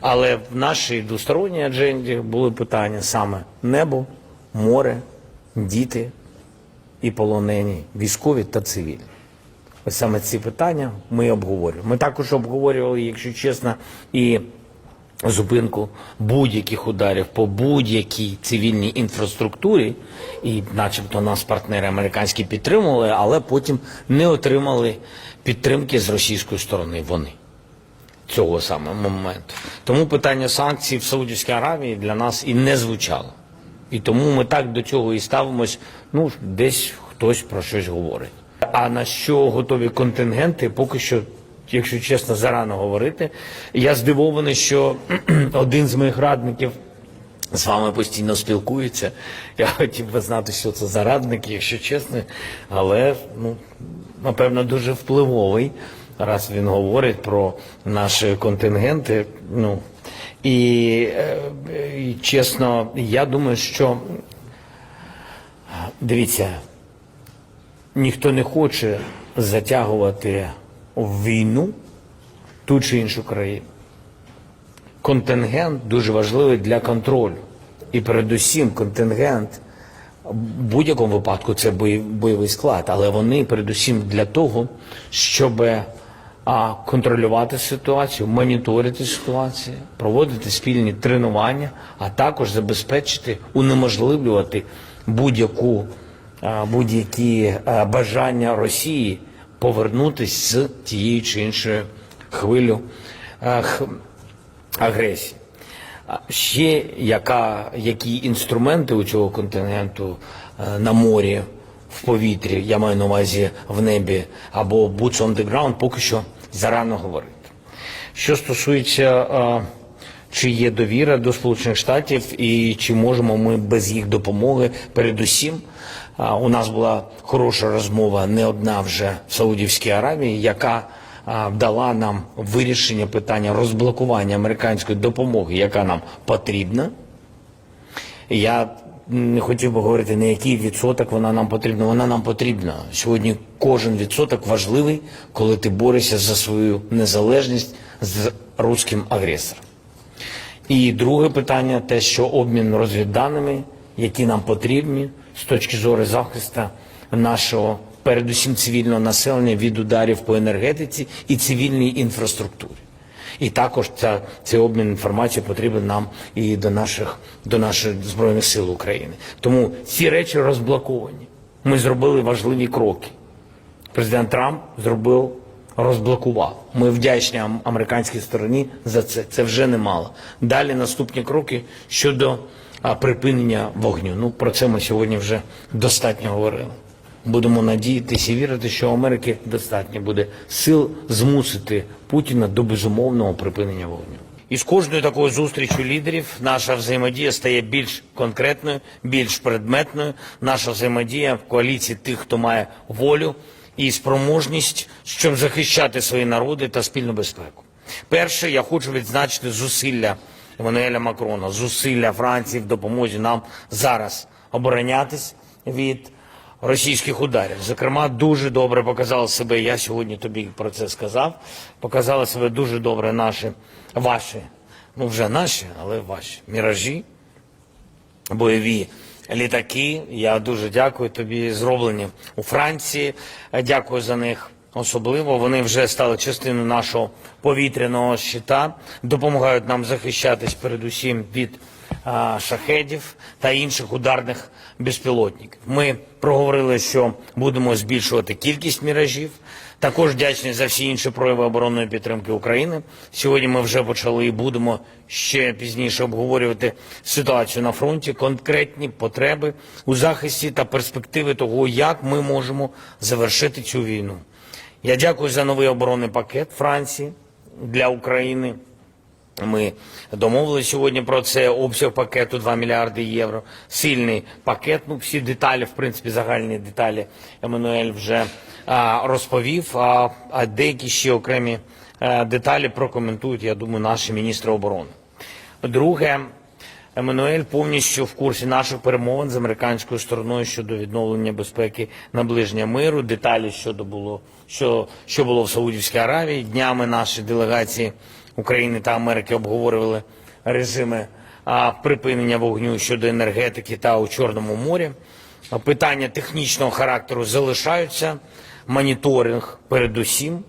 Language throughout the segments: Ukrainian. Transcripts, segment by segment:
Але в нашій двосторонній адженді були питання саме небо, море, діти і полонені, військові та цивільні. Ось саме ці питання ми обговорюємо. Ми також обговорювали, якщо чесно, і зупинку будь-яких ударів по будь-якій цивільній інфраструктурі, і, начебто, нас партнери американські підтримували, але потім не отримали підтримки з російської сторони. Вони цього саме моменту. Тому питання санкцій в Саудівській Аравії для нас і не звучало. І тому ми так до цього і ставимось. Ну, десь хтось про щось говорить. А на що готові контингенти, поки що, якщо чесно, зарано говорити. Я здивований, що один з моїх радників з вами постійно спілкується. Я хотів би знати, що це за радник, якщо чесно, але ну, напевно дуже впливовий, раз він говорить про наші контингенти. Ну і, е, і чесно, я думаю, що дивіться, ніхто не хоче затягувати війну ту чи іншу країну контингент дуже важливий для контролю. І передусім контингент в будь-якому випадку це бойовий склад, але вони передусім для того, щоб а, контролювати ситуацію, моніторити ситуацію, проводити спільні тренування, а також забезпечити, унеможливлювати будь-яку будь-які бажання Росії повернутися з тієї чи іншої хвилю агресії. Ще яка, які інструменти у цього континенту е, на морі, в повітрі, я маю на увазі в небі, або boots on the ground, поки що зарано говорити. Що стосується, чи є довіра до Сполучених Штатів і чи можемо ми без їх допомоги, передусім, у нас була хороша розмова, не одна вже в Саудівській Аравії, яка дала нам вирішення питання розблокування американської допомоги, яка нам потрібна. Я не хотів би говорити, на який відсоток вона нам потрібна. Вона нам потрібна. Сьогодні кожен відсоток важливий, коли ти борешся за свою незалежність з руським агресором. І друге питання те, що обмін розвідданими, які нам потрібні з точки зору захисту нашого, передусім цивільного населення від ударів по енергетиці і цивільній інфраструктурі. І також ця, цей обмін інформацією потрібен нам і до наших, до наших Збройних сил України. Тому ці речі розблоковані. Ми зробили важливі кроки. Президент Трамп зробив, розблокував. Ми вдячні американській стороні за це. Це вже немало. Далі наступні кроки щодо припинення вогню. Ну про це ми сьогодні вже достатньо говорили. Будемо надіятися і вірити, що Америки достатньо буде сил змусити Путіна до безумовного припинення вогню. І з кожною такою зустрічю лідерів наша взаємодія стає більш конкретною, більш предметною. Наша взаємодія в коаліції тих, хто має волю і спроможність, щоб захищати свої народи та спільну безпеку. Перше, я хочу відзначити зусилля Еммануеля Макрона, зусилля Франції в допомозі нам зараз оборонятись від російських ударів. Зокрема, дуже добре показали себе. Я сьогодні тобі про це сказав. Показали себе дуже добре наші, ваші, ну вже наші, але ваші міражі, бойові літаки. Я дуже дякую тобі. Зроблені у Франції. Дякую за них. Особливо вони вже стали частиною нашого повітряного щита, допомагають нам захищатись передусім від шахедів та інших ударних безпілотників. Ми проговорили, що будемо збільшувати кількість міражів. Також вдячні за всі інші прояви оборонної підтримки України. Сьогодні ми вже почали і будемо ще пізніше обговорювати ситуацію на фронті, конкретні потреби у захисті та перспективи того, як ми можемо завершити цю війну. Я дякую за новий оборонний пакет Франції для України. Ми домовилися сьогодні про це. Обсяг пакету 2 мільярди євро. Сильний пакет. Ну, всі деталі, в принципі, загальні деталі Еммануель вже а, розповів. А, а деякі ще окремі а, деталі прокоментують, я думаю, наші міністри оборони. Друге, Еммануель повністю в курсі наших перемовин з американською стороною щодо відновлення безпеки наближення миру. Деталі щодо було що, що було в Саудівській Аравії. Днями наші делегації України та Америки обговорювали режими припинення вогню щодо енергетики та у Чорному морі. Питання технічного характеру залишаються. Моніторинг передусім.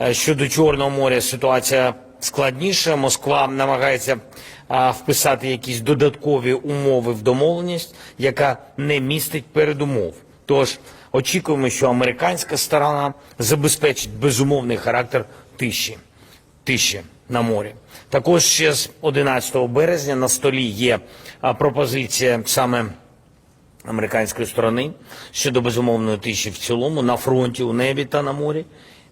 Е, Щодо Чорного моря ситуація складніша. Москва намагається вписати якісь додаткові умови в домовленість, яка не містить передумов. Тож очікуємо, що американська сторона забезпечить безумовний характер тиші тиші на морі. Також ще з 11 березня на столі є пропозиція саме американської сторони щодо безумовної тиші в цілому на фронті, у небі та на морі.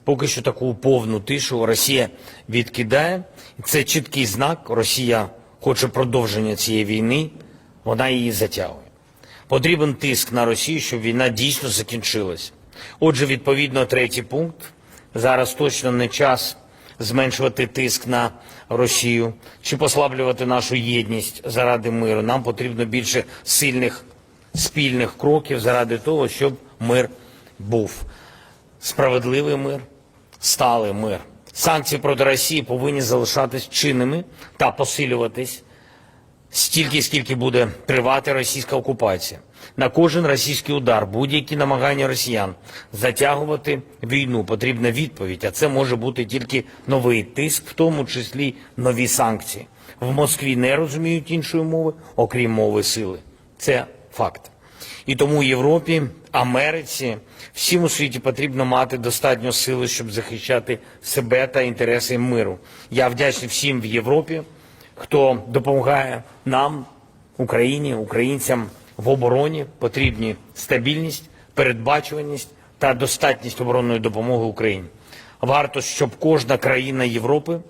Поки що таку повну тишу Росія відкидає. Це чіткий знак. Росія хоче продовження цієї війни, вона її затягує. Потрібен тиск на Росію, щоб війна дійсно закінчилась. Отже, відповідно, третій пункт. Зараз точно не час зменшувати тиск на Росію чи послаблювати нашу єдність заради миру. Нам потрібно більше сильних спільних кроків заради того, щоб мир був. Справедливий мир, сталий мир. Санкції проти Росії повинні залишатись чинними та посилюватись стільки, скільки буде тривати російська окупація. На кожен російський удар, будь-які намагання росіян затягувати війну, потрібна відповідь, а це може бути тільки новий тиск, в тому числі нові санкції. В Москві не розуміють іншої мови, окрім мови сили. Це факт. І тому Європі, Америці, всім у світі потрібно мати достатньо сили, щоб захищати себе та інтереси миру. Я вдячний всім в Європі, хто допомагає нам, Україні, українцям в обороні. Потрібні стабільність, передбачуваність та достатність оборонної допомоги Україні. Варто, щоб кожна країна Європи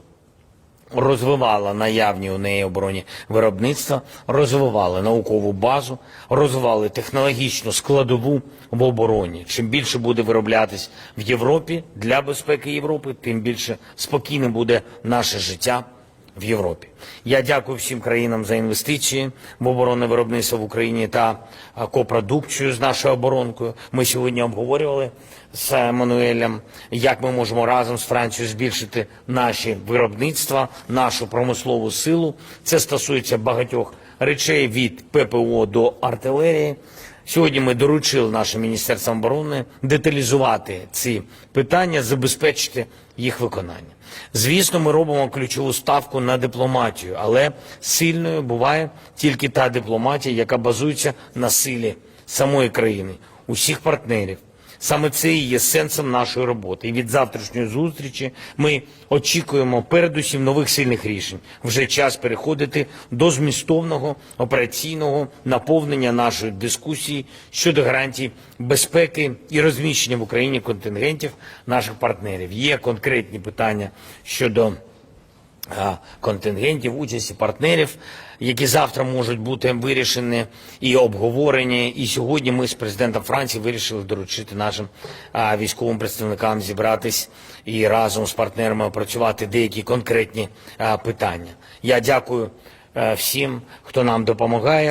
розвивала наявні у неї оборонні виробництва, розвивали наукову базу, розвивали технологічну складову в обороні. Чим більше буде вироблятись в Європі для безпеки Європи, тим більше спокійним буде наше життя в Європі. Я дякую всім країнам за інвестиції в оборонне виробництво в Україні та копродукцію з нашою оборонкою. Ми сьогодні обговорювали з Еммануелем, як ми можемо разом з Францією збільшити наші виробництва, нашу промислову силу. Це стосується багатьох речей від ППО до артилерії. Сьогодні ми доручили нашим міністерствам оборони деталізувати ці питання, забезпечити їх виконання. Звісно, ми робимо ключову ставку на дипломатію, але сильною буває тільки та дипломатія, яка базується на силі самої країни, усіх партнерів. Саме це і є сенсом нашої роботи. І від завтрашньої зустрічі ми очікуємо передусім нових сильних рішень. Вже час переходити до змістовного операційного наповнення нашої дискусії щодо гарантій безпеки і розміщення в Україні контингентів наших партнерів. Є конкретні питання щодо контингентів, участі партнерів, які завтра можуть бути вирішені і обговорені. І сьогодні ми з президентом Франції вирішили доручити нашим військовим представникам зібратись і разом з партнерами опрацювати деякі конкретні питання. Я дякую е, всім, хто нам допомагає